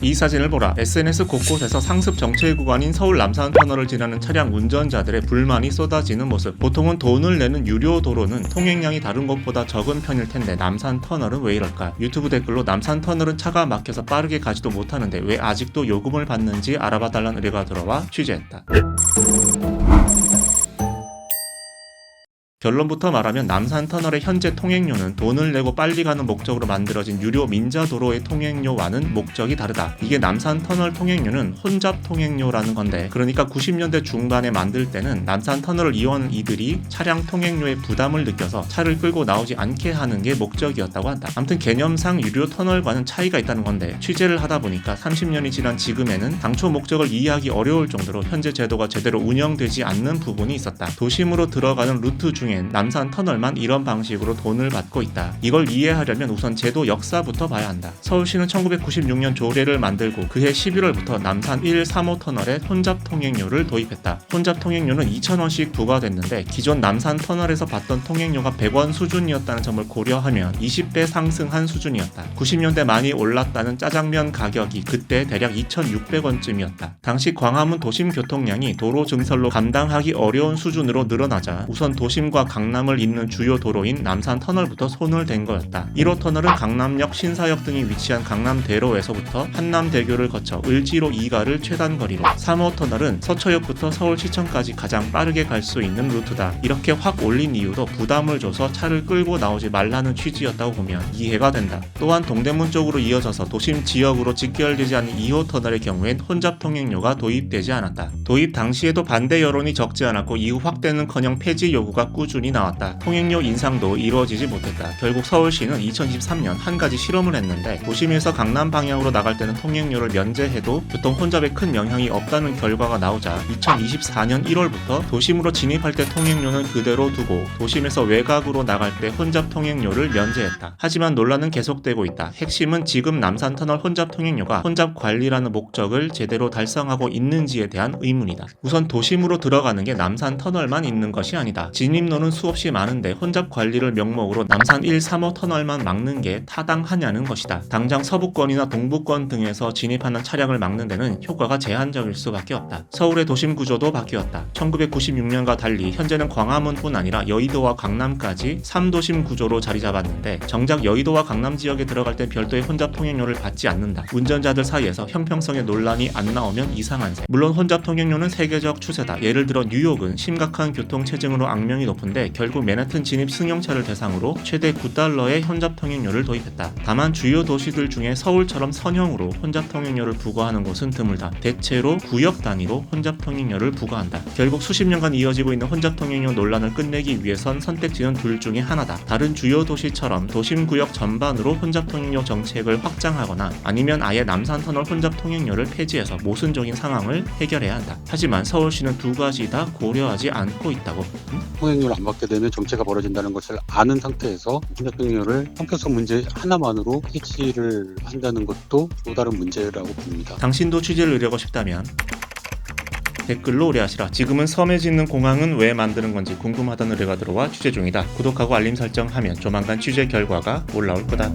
이 사진을 보라. SNS 곳곳에서 상습 정체 구간인 서울 남산 터널을 지나는 차량 운전자들의 불만이 쏟아지는 모습. 보통은 돈을 내는 유료 도로는 통행량이 다른 곳보다 적은 편일 텐데 남산 터널은 왜 이럴까? 유튜브 댓글로 남산 터널은 차가 막혀서 빠르게 가지도 못하는데 왜 아직도 요금을 받는지 알아봐 달라는 의뢰가 들어와 취재했다. 결론부터 말하면 남산 터널의 현재 통행료는 돈을 내고 빨리 가는 목적으로 만들어진 유료 민자 도로의 통행료와는 목적이 다르다. 이게 남산 터널 통행료는 혼잡 통행료라는 건데, 그러니까 90년대 중반에 만들 때는 남산 터널을 이용하는 이들이 차량 통행료에 부담을 느껴서 차를 끌고 나오지 않게 하는 게 목적이었다고 한다. 아무튼 개념상 유료 터널과는 차이가 있다는 건데, 취재를 하다 보니까 30년이 지난 지금에는 당초 목적을 이해하기 어려울 정도로 현재 제도가 제대로 운영되지 않는 부분이 있었다. 도심으로 들어가는 루트 중엔 남산 터널만 이런 방식으로 돈을 받고 있다. 이걸 이해하려면 우선 제도 역사부터 봐야 한다. 서울시는 1996년 조례를 만들고 그해 11월부터 남산 1, 3호 터널에 혼잡 통행료를 도입했다. 혼잡 통행료는 2,000원씩 부과됐는데 기존 남산 터널에서 받던 통행료가 100원 수준이었다는 점을 고려하면 20배 상승한 수준이었다. 90년대 많이 올랐다는 짜장면 가격이 그때 대략 2,600원쯤이었다. 당시 광화문 도심 교통량이 도로 증설로 감당하기 어려운 수준으로 늘어나자 우선 도심과 강남을 잇는 주요 도로인 남산 터널부터 손을 댄 거였다. 1호 터널은 강남역, 신사역 등이 위치한 강남대로에서부터 한남대교를 거쳐 을지로 2가를 최단 거리로 3호 터널은 서초역부터 서울시청까지 가장 빠르게 갈 수 있는 루트다. 이렇게 확 올린 이유도 부담을 줘서 차를 끌고 나오지 말라는 취지였다고 보면 이해가 된다. 또한 동대문 쪽으로 이어져서 도심 지역으로 직결되지 않은 2호 터널의 경우엔 혼잡 통행료가 도입되지 않았다. 도입 당시에도 반대 여론이 적지 않았고 이후 확대는커녕 폐지 요구가 꾸준히 나왔다. 통행료 인상도 이루어지지 못했다. 결국 서울시는 2023년 한 가지 실험을 했는데 도심에서 강남 방향으로 나갈 때는 통행료를 면제해도 교통 혼잡에 큰 영향이 없다는 결과가 나오자 2024년 1월부터 도심으로 진입할 때 통행료는 그대로 두고 도심에서 외곽으로 나갈 때 혼잡 통행료를 면제했다. 하지만 논란은 계속되고 있다. 핵심은 지금 남산 터널 혼잡 통행료가 혼잡 관리라는 목적을 제대로 달성하고 있는지에 대한 의문이다. 우선 도심으로 들어가는 게 남산 터널만 있는 것이 아니다. 진입로 는 수없이 많은데 혼잡 관리를 명목으로 남산 1, 3호 터널만 막는 게 타당하냐는 것이다. 당장 서부권이나 동부권 등에서 진입하는 차량을 막는 데는 효과가 제한적일 수밖에 없다. 서울의 도심 구조도 바뀌었다. 1996년과 달리 현재는 광화문뿐 아니라 여의도와 강남까지 3도심 구조로 자리 잡았는데 정작 여의도와 강남 지역에 들어갈 때 별도의 혼잡 통행료를 받지 않는다. 운전자들 사이에서 형평성의 논란이 안 나오면 이상한 셈. 물론 혼잡 통행료는 세계적 추세다. 예를 들어 뉴욕은 심각한 교통 체증으로 악명이 높은 데 결국 맨하튼 진입 승용차를 대상으로 최대 9달러의 혼잡 통행료를 도입했다. 다만 주요 도시들 중에 서울처럼 선형으로 혼잡 통행료를 부과하는 곳은 드물다. 대체로 구역 단위로 혼잡 통행료를 부과한다. 결국 수십 년간 이어지고 있는 혼잡 통행료 논란을 끝내기 위해선 선택지는 둘 중에 하나다. 다른 주요 도시처럼 도심 구역 전반으로 혼잡 통행료 정책을 확장하거나 아니면 아예 남산 터널 혼잡 통행료를 폐지해서 모순적인 상황을 해결해야 한다. 하지만 서울시는 두 가지 다 고려하지 않고 있다고. 통행료를 안 받게 되면 정체가 벌어진다는 것을 아는 상태에서 혼잡통행료를 형평성 문제 하나만으로 해치를 한다는 것도 또 다른 문제라고 봅니다. 당신도 취재를 의뢰하고 싶다면 댓글로 의뢰하시라. 지금은 섬에 짓는 공항은 왜 만드는 건지 궁금하다는 의뢰가 들어와 취재 중이다. 구독하고 알림 설정하면 조만간 취재 결과가 올라올 거다.